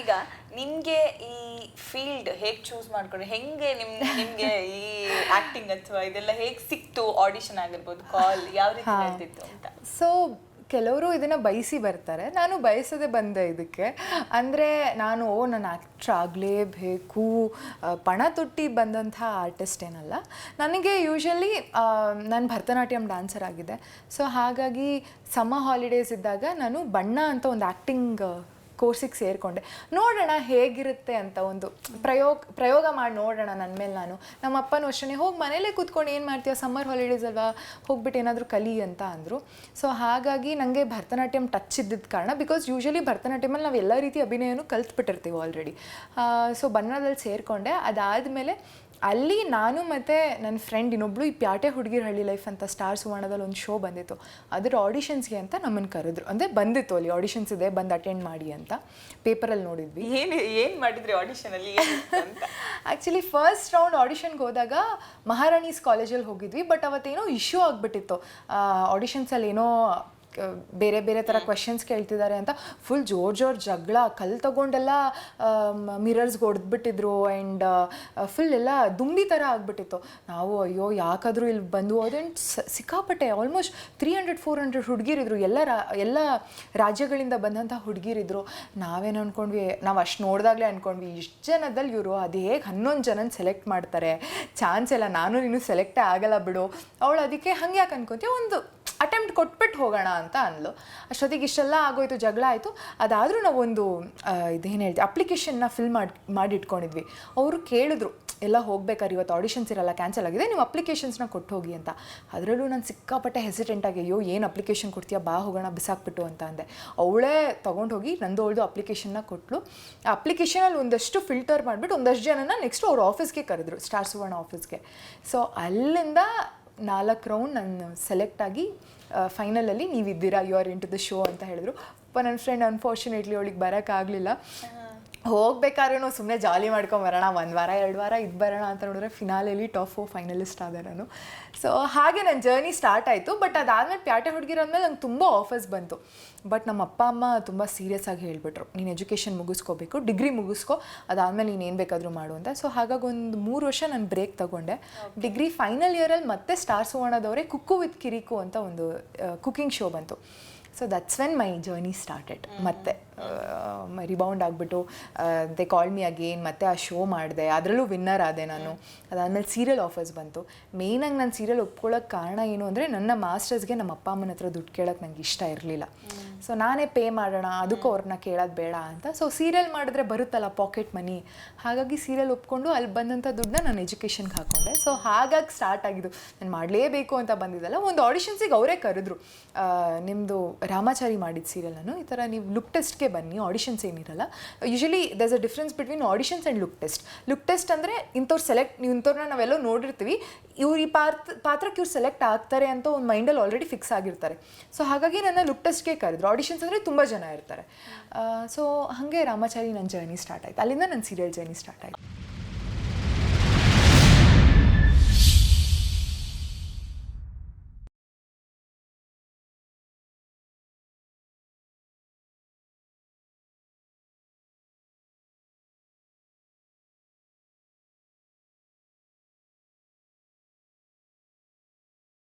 ಈಗ ನಿಮ್ಗೆ ಈ ಫೀಲ್ಡ್ ಹೇಗ್ ಚೂಸ್ ಮಾಡ್ಕೊಂಡು ಹೆಂಗೆ ನಿಮ್ ನಿಮ್ಗೆ ಈ ಆಕ್ಟಿಂಗ್ ಅಥವಾ ಇದೆಲ್ಲ ಹೇಗ್ ಸಿಕ್ತು ಆಡಿಷನ್ ಆಗಿರ್ಬೋದು ಕಾಲ್ ಯಾವ ರೀತಿ ಹೇಳ್ತಿತ್ತು ಅಂತ? ಸೊ ಕೆಲವರು ಇದನ್ನು ಬಯಸಿ ಬರ್ತಾರೆ. ನಾನು ಬಯಸದೆ ಬಂದೆ ಇದಕ್ಕೆ. ಅಂದರೆ ನಾನು ಓ ನಾನು ಆ್ಯಕ್ಟ್ರ್ ಆಗಲೇಬೇಕು. ಪಣ ತೊಟ್ಟಿ ಬಂದಂಥ ಆರ್ಟಿಸ್ಟ್ ಏನಲ್ಲ. ನನಗೆ ಯೂಶಲಿ ನಾನು ಭರತನಾಟ್ಯಂ ಡ್ಯಾನ್ಸರ್ ಆಗಿದೆ. ಸೊ ಹಾಗಾಗಿ ಸಮ್ಮ ಹಾಲಿಡೇಸ್ ಇದ್ದಾಗ ನಾನು ಬಣ್ಣ ಅಂತ ಒಂದು ಆ್ಯಕ್ಟಿಂಗ್ ಕೋರ್ಸಿಗೆ ಸೇರಿಕೊಂಡೆ. ನೋಡೋಣ ಹೇಗಿರುತ್ತೆ ಅಂತ ಒಂದು ಪ್ರಯೋಗ ಪ್ರಯೋಗ ಮಾಡಿ ನೋಡೋಣ ನನ್ನ ಮೇಲೆ ನಾನು. ನಮ್ಮ ಅಪ್ಪನೂ ಅಷ್ಟೇ ಹೋಗಿ ಮನೇಲೇ ಕೂತ್ಕೊಂಡು ಏನು ಮಾಡ್ತೀಯ? ಸಮ್ಮರ್ ಹಾಲಿಡೇಸ್ ಅಲ್ವಾ? ಹೋಗ್ಬಿಟ್ಟು ಏನಾದರೂ ಕಲಿ ಅಂತ ಅಂದರು. ಸೊ ಹಾಗಾಗಿ ನನಗೆ ಭರತನಾಟ್ಯಂ ಟಚ್ ಇದ್ದಿದ್ದ ಕಾರಣ ಬಿಕಾಸ್ ಯೂಶಲಿ ಭರತನಾಟ್ಯಮಲ್ಲಿ ನಾವು ಎಲ್ಲ ರೀತಿ ಅಭಿನಯನೂ ಕಲ್ತ್ಬಿಟ್ಟಿರ್ತೀವಿ ಆಲ್ರೆಡಿ ಸೊ ಬಣ್ಣದಲ್ಲಿ ಸೇರಿಕೊಂಡೆ. ಅದಾದಮೇಲೆ ಅಲ್ಲಿ ನಾನು ಮತ್ತು ನನ್ನ ಫ್ರೆಂಡ್ ಇನ್ನೊಬ್ಳು ಈ ಪ್ಯಾಟೆ ಹುಡುಗಿರ ಹಳ್ಳಿ ಲೈಫ್ ಅಂತ ಸ್ಟಾರ್ ಸುವರ್ಣದಲ್ಲಿ ಒಂದು ಶೋ ಬಂದಿತ್ತು. ಅದ್ರ ಆಡಿಷನ್ಸ್ಗೆ ಅಂತ ನಮ್ಮನ್ನು ಕರೆದ್ರು. ಅಂದರೆ ಬಂದಿತ್ತು ಅಲ್ಲಿ ಆಡಿಷನ್ಸ್ ಇದೆ ಬಂದು ಅಟೆಂಡ್ ಮಾಡಿ ಅಂತ. ಪೇಪರಲ್ಲಿ ನೋಡಿದ್ವಿ. ಏನು ಏನು ಮಾಡಿದ್ರಿ ಆಡಿಷನಲ್ಲಿ ಆ್ಯಕ್ಚುಲಿ ಫಸ್ಟ್ ರೌಂಡ್ ಆಡಿಷನ್ಗೆ ಹೋದಾಗ ಮಹಾರಾಣೀಸ್ ಕಾಲೇಜಲ್ಲಿ ಹೋಗಿದ್ವಿ ಬಟ್ ಅವತ್ತೇನೋ ಇಶ್ಯೂ ಆಗಿಬಿಟ್ಟಿತ್ತು. ಆಡಿಷನ್ಸಲ್ಲಿ ಏನೋ ಬೇರೆ ಬೇರೆ ಥರ ಕ್ವೆಶನ್ಸ್ ಕೇಳ್ತಿದ್ದಾರೆ ಅಂತ. ಫುಲ್ ಜೋರ್ ಜೋರ್ ಜಗಳ ಕಲ್ ತಗೊಂಡೆಲ್ಲ ಮಿರರ್ಸ್ಗೆ ಹೊಡೆದ್ಬಿಟ್ಟಿದ್ರು ಆ್ಯಂಡ್ ಫುಲ್ ಎಲ್ಲ ದುಂಬಿ ಥರ ಆಗಿಬಿಟ್ಟಿತ್ತು. ನಾವು ಅಯ್ಯೋ ಯಾಕಾದರೂ ಇಲ್ಲಿ ಬಂದು ಅದೇನು ಸಿಕ್ಕಾಪಟ್ಟೆ almost three hundred four hundred ಹುಡುಗಿರಿದ್ರು. ಎಲ್ಲ ರಾ ಎಲ್ಲ ರಾಜ್ಯಗಳಿಂದ ಬಂದಂಥ ಹುಡುಗಿರಿದ್ರು. ನಾವೇನು ಅಂದ್ಕೊಂಡ್ವಿ ನಾವು ಅಷ್ಟು ನೋಡಿದಾಗಲೇ ಅಂದ್ಕೊಂಡ್ವಿ ಇಷ್ಟು ಜನದಲ್ಲಿ ಇವರು ಅದು ಹೇಗೆ ಹನ್ನೊಂದು ಜನನ ಸೆಲೆಕ್ಟ್ ಮಾಡ್ತಾರೆ. ಚಾನ್ಸ್ ಎಲ್ಲ ನಾನು ನೀನು ಸೆಲೆಕ್ಟೇ ಆಗಲ್ಲ ಬಿಡು. ಅವಳು ಅದಕ್ಕೆ ಹಂಗೆ ಯಾಕೆ ಅನ್ಕೊತೀವಿ ಒಂದು. ಅಟೆಂಪ್ಟ್ ಕೊಟ್ಬಿಟ್ಟು ಹೋಗೋಣ ಅಂತ ಅಂದ್ಲು. ಅಷ್ಟೊತ್ತಿಗೆ ಇಷ್ಟೆಲ್ಲ ಆಗೋಯ್ತು, ಜಗಳ ಆಯಿತು. ಅದಾದರೂ ನಾವೊಂದು ಇದೇನು ಹೇಳ್ತೀವಿ ಅಪ್ಲಿಕೇಶನ್ನ ಫಿಲ್ ಮಾಡಿ ಇಟ್ಕೊಂಡಿದ್ವಿ ಅವರು ಕೇಳಿದ್ರು, ಎಲ್ಲ ಹೋಗ್ಬೇಕಾದ್ರೆ ಇವತ್ತು ಆಡಿಷನ್ಸ್ ಇರಲ್ಲ ಕ್ಯಾನ್ಸಲ್ ಆಗಿದೆ, ನೀವು ಅಪ್ಲಿಕೇಶನ್ಸ್ನ ಕೊಟ್ಟು ಹೋಗಿ ಅಂತ. ಅದರಲ್ಲೂ ನಾನು ಸಿಕ್ಕಾಪಟ್ಟೆ ಹೆಸಿಟೆಂಟ್ ಆಗಿ, ಅಯ್ಯೋ, ಏನು ಅಪ್ಲಿಕೇಶನ್ ಕೊಡ್ತೀಯಾ, ಬಾ ಹೋಗೋಣ, ಬಿಸಾಕ್ಬಿಟ್ಟು ಅಂತ ಅಂದೆ. ಅವಳೇ ತೊಗೊಂಡು ಹೋಗಿ ನಂದು ಅವಳದು ಅಪ್ಲಿಕೇಶನ್ನ ಕೊಟ್ಟಳು ಆ ಅಪ್ಲಿಕೇಶನಲ್ಲಿ ಒಂದಷ್ಟು ಫಿಲ್ಟರ್ ಮಾಡಿಬಿಟ್ಟು ಒಂದಷ್ಟು ಜನನ ನೆಕ್ಸ್ಟ್ ಅವ್ರ ಆಫೀಸ್ಗೆ ಕರೆದ್ರು ಸ್ಟಾರ್ ಸುವರ್ಣ ಆಫೀಸ್ಗೆ ಸೊ ಅಲ್ಲಿಂದ ನಾಲ್ಕು ರೌಂಡ್ ನಾನು ಸೆಲೆಕ್ಟ್ ಆಗಿ ಫೈನಲಲ್ಲಿ ನೀವಿದ್ದೀರಾ you are in to the show ಅಂತ ಹೇಳಿದ್ರು. ಅಪ್ಪ ನನ್ನ ಫ್ರೆಂಡ್ ಅನ್ಫಾರ್ಚುನೇಟ್ಲಿ ಅವಳಿಗೆ ಬರೋಕ್ಕಾಗಲಿಲ್ಲ. ಹೋಗ್ಬೇಕಾದ್ರೂ ಸುಮ್ಮನೆ ಜಾಲಿ ಮಾಡ್ಕೊಂಬರೋಣ ಒಂದು ವಾರ ಎರಡು ವಾರ ಇದು ಬರೋಣ ಅಂತ ನೋಡಿದ್ರೆ ಫಿನಾಲೆಲಿ ಟಾಪ್ ಫೋರ್ ಫೈನಲಿಸ್ಟ್ ಆದೆ ನಾನು. ಸೊ ಹಾಗೆ ನನ್ನ ಜರ್ನಿ ಸ್ಟಾರ್ಟ್ ಆಯಿತು ಬಟ್ ಅದಾದಮೇಲೆ ಪ್ಯಾಟೆ ಹುಡುಗಿರೋದ್ಮೇಲೆ ನಂಗೆ ತುಂಬ ಆಫರ್ಸ್ ಬಂತು. ಬಟ್ ನಮ್ಮ ಅಪ್ಪ ಅಮ್ಮ ತುಂಬ ಸೀರಿಯಸ್ ಆಗಿ ಹೇಳಿಬಿಟ್ರು ನೀನು ಎಜುಕೇಷನ್ ಮುಗಿಸ್ಕೋಬೇಕು ಡಿಗ್ರಿ ಮುಗಿಸ್ಕೋ ಅದಾದಮೇಲೆ ನೀನು ಏನು ಬೇಕಾದರೂ ಮಾಡು ಅಂತ. ಸೊ ಹಾಗಾಗಿ ಒಂದು ಮೂರು ವರ್ಷ ನಾನು ಬ್ರೇಕ್ ತಗೊಂಡೆ. ಡಿಗ್ರಿ ಫೈನಲ್ ಇಯರಲ್ಲಿ ಮತ್ತೆ ಸ್ಟಾರ್ ಸುವರ್ಣದವರೇ ಕುಕ್ಕು ವಿತ್ ಕಿರಿಕು ಅಂತ ಒಂದು ಕುಕಿಂಗ್ ಶೋ ಬಂತು. So that's when my journey started ಮತ್ತೆ. ರಿಬೌಂಡ್ ಆಗಿಬಿಟ್ಟು ದೇ ಕಾಲ್ ಮಿ ಅಗೇನ್ ಮತ್ತೆ ಆ ಶೋ ಮಾಡಿದೆ. ಅದರಲ್ಲೂ ವಿನ್ನರ್ ಆದೆ ನಾನು. ಅದಾದಮೇಲೆ ಸೀರಿಯಲ್ ಆಫರ್ಸ್ ಬಂತು. ಮೇಯ್ನಾಗಿ ನಾನು ಸೀರಿಯಲ್ ಒಪ್ಕೊಳ್ಳೋಕೆ ಕಾರಣ ಏನು ಅಂದರೆ, ನನ್ನ ಮಾಸ್ಟರ್ಸ್ಗೆ ನಮ್ಮ ಅಪ್ಪ ಅಮ್ಮನ ಹತ್ರ ದುಡ್ಡು ಕೇಳೋಕ್ಕೆ ನನಗೆ ಇಷ್ಟ ಇರಲಿಲ್ಲ. ಸೊ ನಾನೇ ಪೇ ಮಾಡೋಣ, ಅದಕ್ಕೂ ಅವ್ರನ್ನ ಕೇಳೋದು ಬೇಡ ಅಂತ. ಸೊ ಸೀರಿಯಲ್ ಮಾಡಿದ್ರೆ ಬರುತ್ತಲ್ಲ ಪಾಕೆಟ್ ಮನಿ ಹಾಗಾಗಿ ಸೀರಿಯಲ್ ಒಪ್ಕೊಂಡು ಅಲ್ಲಿ ಬಂದಂಥ ದುಡ್ಡನ್ನ ನಾನು ಎಜುಕೇಷನ್ಗೆ ಹಾಕೊಂಡೆ. ಸೊ ಹಾಗಾಗಿ ಸ್ಟಾರ್ಟ್ ಆಗಿದ್ದು, ನಾನು ಮಾಡಲೇಬೇಕು ಅಂತ ಬಂದಿದ್ದಲ್ಲ, ಒಂದು ಆಡಿಷನ್ಸಿಗೆ ಅವರೇ ಕರೆದ್ರು. ನಿಮ್ಮದು ರಾಮಾಚಾರಿ ಮಾಡಿದ ಸೀರಿಯಲನ್ನು ಈ ಥರ ನೀವು ಲುಕ್ ಟೆಸ್ಟ್ಗೆ ಬನ್ನಿ ಆಡಿಷನ್ಸ್ ಏನಿರಲ್ಲ. Usually there's a difference between auditions and look test look test ಅಂದರೆ ಇಂಥವ್ರು ಸೆಲೆಕ್ಟ್ ಇಂಥವ್ರನ್ನ ನಾವೆಲ್ಲೋ ನೋಡಿರ್ತೀವಿ. ಇವ್ರು ಈ ಪಾತ್ರ ಪಾತ್ರಕ್ಕೆ ಇವ್ರು ಸೆಲೆಕ್ಟ್ ಆಗ್ತಾರೆ ಅಂತ ಒಂದು ಮೈಂಡಲ್ಲಿ ಆಲ್ರೆಡಿ ಫಿಕ್ಸ್ ಆಗಿರ್ತಾರೆ. ಸೊ ಹಾಗಾಗಿ ನನ್ನ ಲುಕ್ ಟೆಸ್ಟ್ಗೆ ಕರೆದ್ರು. ಆಡಿಷನ್ಸ್ ಅಂದರೆ ತುಂಬ ಜನ ಇರ್ತಾರೆ. ಸೊ ಹಾಗೆ ರಾಮಾಚಾರಿ ನನ್ನ ಜರ್ನಿ ಸ್ಟಾರ್ಟ್ ಆಯಿತು. ಅಲ್ಲಿಂದ ನನ್ನ ಸೀರಿಯಲ್ ಜರ್ನಿ ಸ್ಟಾರ್ಟ್ ಆಯಿತು.